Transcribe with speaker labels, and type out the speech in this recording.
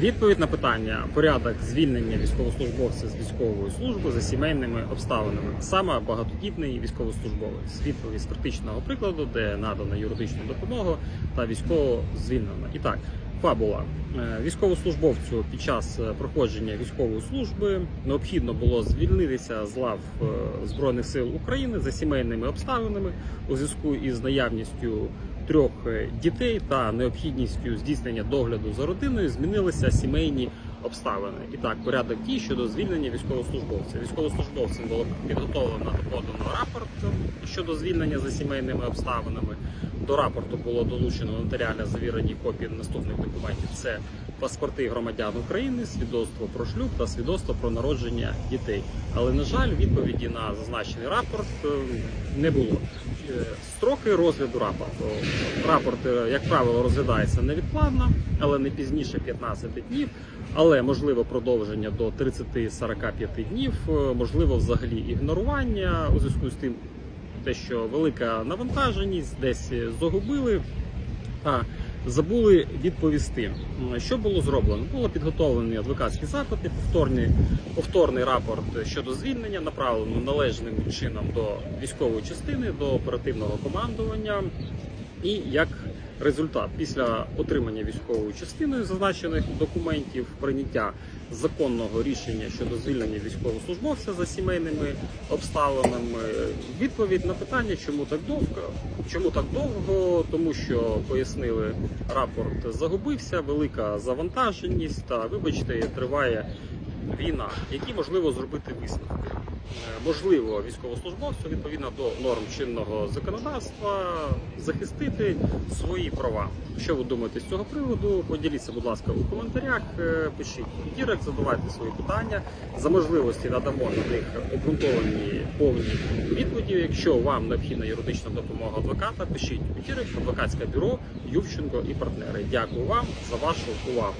Speaker 1: Відповідь на питання порядок звільнення військовослужбовця з військової служби за сімейними обставинами. Саме багатодітний військовослужбовець. Відповідь з критичного прикладу, де надана юридична допомога та військово звільнено. І так, фабула Е, військовослужбовцю під час е, проходження військової служби необхідно було звільнитися з лав е, збройних сил України за сімейними обставинами у зв'язку із наявністю трьох дітей та необхідністю здійснення догляду за родиною. Змінилися сімейні обставини. І так, порядок дій щодо звільнення військовослужбовця. Військовослужбовцям було підготовлено та подано рапорт щодо звільнення за сімейними обставинами. До рапорту було долучено нотаріально завірені копії наступних документів: це паспорти громадян України, свідоцтво про шлюб та свідоцтво про народження дітей. Але на жаль, відповіді на зазначений рапорт е, не було. Е, Строки розгляду рапорту. Рапорт, е, як правило, розглядається невідкладно, але не пізніше 15 днів. Але можливо продовження до 30-45 днів, е, можливо, взагалі ігнорування у зв'язку з тим, те, що велика навантаженість, десь загубили та забули відповісти. Що було зроблено? Було підготовлені адвокатські запити, повторний, повторний рапорт щодо звільнення, направлено належним чином до військової частини, до оперативного командування. І як результат, після отримання військовою частиною зазначених документів, прийняття законного рішення щодо звільнення військовослужбовця за сімейними обставинами, відповідь на питання, чому так довго, чому так довго, тому що пояснили, рапорт загубився, велика завантаженість та, вибачте, триває війна, які можливо зробити висновки. Е, Можливо, військовослужбовцю відповідно до норм чинного законодавства захистити свої права. Що ви думаєте з цього приводу? Поділіться, будь ласка, у коментарях. Е, Пишіть у дірект, задавайте свої питання. За можливості надамо на них обґрунтовані повні відповіді. Якщо вам необхідна юридична допомога адвоката, пишіть у дірект, адвокатське бюро Ювченко і партнери. Дякую вам за вашу увагу.